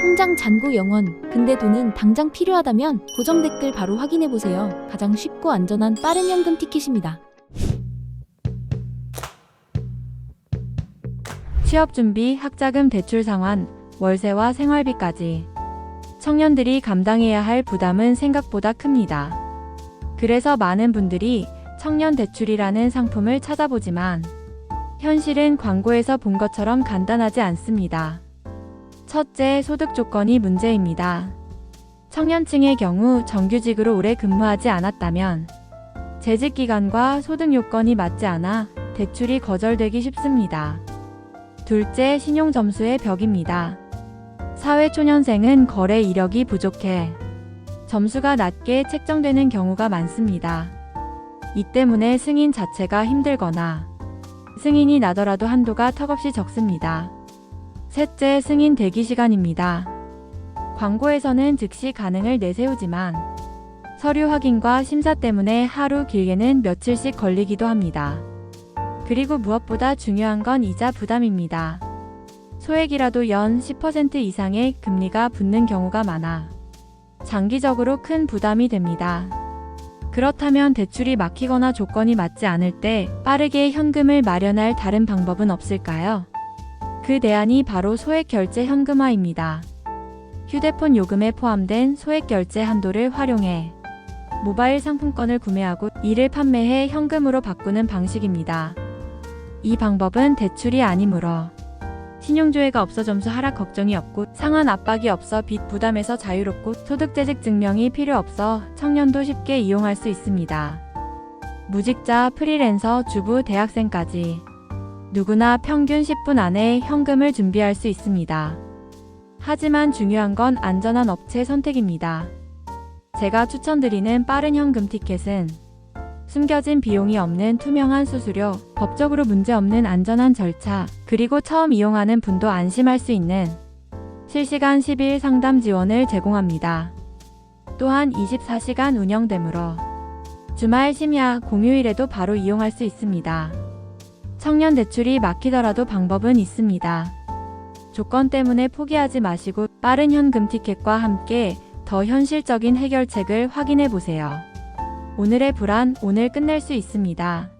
통장 잔고 영원. 근데 돈은 당장 필요하다면 고정 댓글 바로 확인해 보세요. 가장 쉽고 안전한 빠른 현금 티켓입니다. 취업 준비, 학자금 대출 상환, 월세와 생활비까지. 청년들이 감당해야 할 부담은 생각보다 큽니다. 그래서 많은 분들이 청년 대출이라는 상품을 찾아보지만 현실은 광고에서 본 것처럼 간단하지 않습니다. 첫째, 소득 조건이 문제입니다. 청년층의 경우 정규직으로 오래 근무하지 않았다면 재직 기간과 소득 요건이 맞지 않아 대출이 거절되기 쉽습니다. 둘째, 신용 점수의 벽입니다. 사회 초년생은 거래 이력이 부족해 점수가 낮게 책정되는 경우가 많습니다. 이 때문에 승인 자체가 힘들거나 승인이 나더라도 한도가 턱없이 적습니다. 셋째, 승인 대기 시간입니다. 광고에서는 즉시 가능을 내세우지만 서류 확인과 심사 때문에 하루 길게는 며칠씩 걸리기도 합니다. 그리고 무엇보다 중요한 건 이자 부담입니다. 소액이라도 연 10% 이상의 금리가 붙는 경우가 많아 장기적으로 큰 부담이 됩니다. 그렇다면 대출이 막히거나 조건이 맞지 않을 때 빠르게 현금을 마련할 다른 방법은 없을까요? 그 대안이 바로 소액 결제 현금화입니다. 휴대폰 요금에 포함된 소액 결제 한도를 활용해 모바일 상품권을 구매하고 이를 판매해 현금으로 바꾸는 방식입니다. 이 방법은 대출이 아니므로 신용조회가 없어 점수 하락 걱정이 없고 상환 압박이 없어 빚 부담에서 자유롭고 소득재직 증명이 필요 없어 청년도 쉽게 이용할 수 있습니다. 무직자, 프리랜서, 주부, 대학생까지 누구나 평균 10분 안에 현금을 준비할 수 있습니다. 하지만 중요한 건 안전한 업체 선택입니다. 제가 추천드리는 빠른 현금 티켓은 숨겨진 비용이 없는 투명한 수수료, 법적으로 문제없는 안전한 절차, 그리고 처음 이용하는 분도 안심할 수 있는 실시간 10일 상담 지원을 제공합니다. 또한 24시간 운영되므로 주말 심야 공휴일에도 바로 이용할 수 있습니다. 청년 대출이 막히더라도 방법은 있습니다. 조건 때문에 포기하지 마시고 빠른 현금 티켓과 함께 더 현실적인 해결책을 확인해 보세요. 오늘의 불안 오늘 끝낼 수 있습니다.